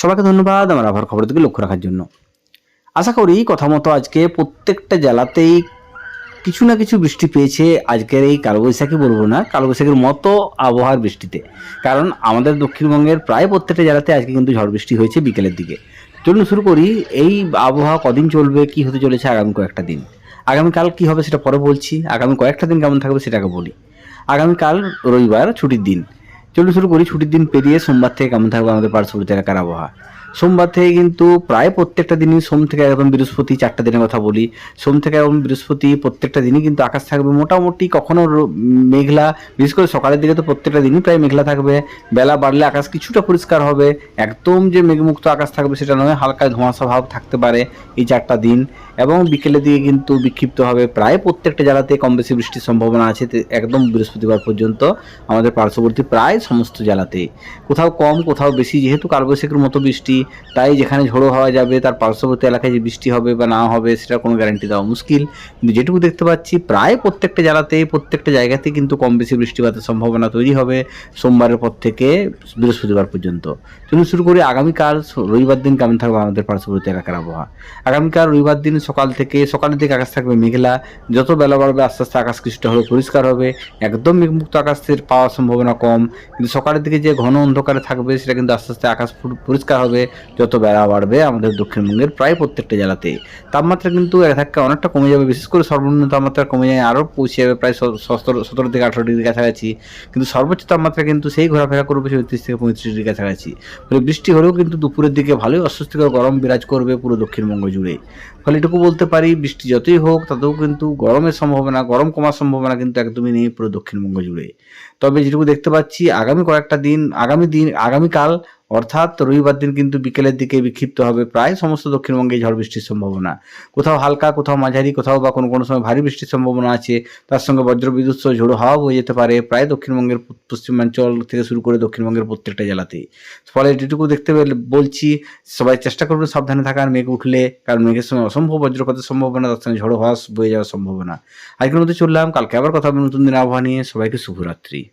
সবাইকে ধন্যবাদ আমার আবার খবর দিকে লক্ষ্য রাখার জন্য। আশা করি কথা মতো আজকে প্রত্যেকটা জেলাতেই কিছু না কিছু বৃষ্টি পেয়েছে। আজকের এই কালবৈশাখী বলব না, কালবৈশাখীর মতো আবহাওয়ার বৃষ্টিতে। কারণ আমাদের দক্ষিণবঙ্গের প্রায় প্রত্যেকটা জেলাতে আজকে কিন্তু ঝড় বৃষ্টি হয়েছে বিকেলের দিকে। চলুন শুরু করি, এই আবহাওয়া কদিন চলবে, কি হতে চলেছে আগামী কয়েকটা দিন? আগামীকাল কি হবে সেটা পরে বলছি, আগামী কয়েকটা দিন কেমন থাকবে সেটাকে বলি। আগামীকাল রবিবার ছুটির দিন। চলুন শুরু করি। ছুটির দিন পেরিয়ে সোমবার থেকে কেমন থাকবে? আমাদের পার্শ্ববর্তী এলাকার আবহাওয়া। সোমবার থেকে কিন্তু প্রায় প্রত্যেকটা দিনই সোম থেকে একদম বৃহস্পতি চারটা দিনের কথা বলি। সোম থেকে একদম বৃহস্পতি প্রত্যেকটা দিনই কিন্তু আকাশ থাকবে মোটামুটি কখনো মেঘলা, বিশেষ করে সকালের দিকে তো প্রত্যেকটা দিনই প্রায় মেঘলা থাকবে। বেলা বাড়লে আকাশ কিছুটা পরিষ্কার হবে। একদম যে মেঘমুক্ত আকাশ থাকবে সেটা নয়, হালকা ধোঁয়াশা ভাব থাকতে পারে এই চারটা দিন। এবং বিকেলের দিকে কিন্তু বিক্ষিপ্ত হবে প্রায় প্রত্যেকটা জেলাতে কম বেশি বৃষ্টির সম্ভাবনা আছে একদম বৃহস্পতিবার পর্যন্ত আমাদের পার্শ্ববর্তী প্রায় সমস্ত জেলাতে। কোথাও কম, কোথাও বেশি, যেহেতু কালবৈশাখীর মতো বৃষ্টি তাই যেখানে ঝোড়ো হওয়া যাবে, তার পার্শ্ববর্তী এলাকায় যে বৃষ্টি হবে বা না হবে, সেটা কোনো গ্যারান্টি দেওয়া মুশকিল। কিন্তু যেটুকু দেখতে পাচ্ছি, প্রায় প্রত্যেকটা জেলাতে, প্রত্যেকটা জায়গাতে কিন্তু কম বেশি বৃষ্টিপাতের সম্ভাবনা তৈরি হবে সোমবারের পর থেকে বৃহস্পতিবার পর্যন্ত। চলুন শুরু করি আগামীকাল রবিবার দিন কেমন থাকবে আমাদের পার্শ্ববর্তী এলাকার আবহাওয়া। আগামীকাল রবিবার দিন সকাল থেকে, সকালের দিকে আকাশ থাকবে মেঘলা। যত বেলা বাড়বে, আস্তে আস্তে আকাশ কিছুটা হলেও পরিষ্কার হবে। একদম মেঘমুক্ত আকাশের পাওয়ার সম্ভাবনা কম। কিন্তু সকালের দিকে যে ঘন অন্ধকারে থাকবে, সেটা কিন্তু আস্তে আস্তে আকাশ পুরো পরিষ্কার হবে। যত বেড়া বাড়বে, আমাদের দক্ষিণবঙ্গের প্রায় প্রত্যেকটা জেলাতে তাপমাত্রা কিন্তু এক ধাক্কা অনেকটা কমে যাবে, বিশেষ করে সর্বনিম্ন তাপমাত্রা কমে যায়, আরও পৌঁছে যাবে প্রায় সতেরো সতেরো থেকে আঠারো ডিগ্রি কাছাকাছি। কিন্তু সর্বোচ্চ তাপমাত্রা কিন্তু সেই ঘোরাফেরা করবে চৌত্রিশ থেকে পঁয়ত্রিশ ডিগ্রি কাছাকাছি। ফলে বৃষ্টি হলেও কিন্তু দুপুরের দিকে ভালোই অস্বস্তিকর গরম বিরাজ করবে পুরো দক্ষিণবঙ্গ জুড়ে। ফলে এটুকু বলতে পারি, বৃষ্টি যতই হোক, তাতেও কিন্তু গরমের সম্ভাবনা, গরম কমার সম্ভাবনা কিন্তু একদমই নেই পুরো দক্ষিণবঙ্গ জুড়ে। তবে যেটুকু দেখতে পাচ্ছি, আগামী কয়েকটা দিন, আগামী দিন, আগামীকাল অর্থাৎ রবিবার দিন কিন্তু বিকেলের দিকে বিক্ষিপ্ত হবে প্রায় সমস্ত দক্ষিণবঙ্গে ঝড় বৃষ্টির সম্ভাবনা। কোথাও হালকা, কোথাও মাঝারি, কোথাও বা কোনো কোনো সময় ভারী বৃষ্টির সম্ভাবনা আছে। তার সঙ্গে বজ্রবিদ্যুৎ সহ ঝোড়ো হাওয়া বয়ে যেতে পারে প্রায় দক্ষিণবঙ্গের পশ্চিমাঞ্চল থেকে শুরু করে দক্ষিণবঙ্গের প্রত্যেকটা জেলাতেই। ফলে যেটুকু দেখতে পেলে- বলছি, সবাই চেষ্টা করবে সাবধানে থাকার, মেঘ উঠলে, কারণ মেঘের সময় অসম্ভব বজ্রপাতের সম্ভাবনা, তার সঙ্গে ঝড়ো হাওয়া বয়ে যাওয়ার সম্ভাবনা। আজকের মধ্যে চললাম, কালকে আবার কথা হবে নতুন দিন আবহাওয়া নিয়ে। সবাইকে শুভরাত্রি।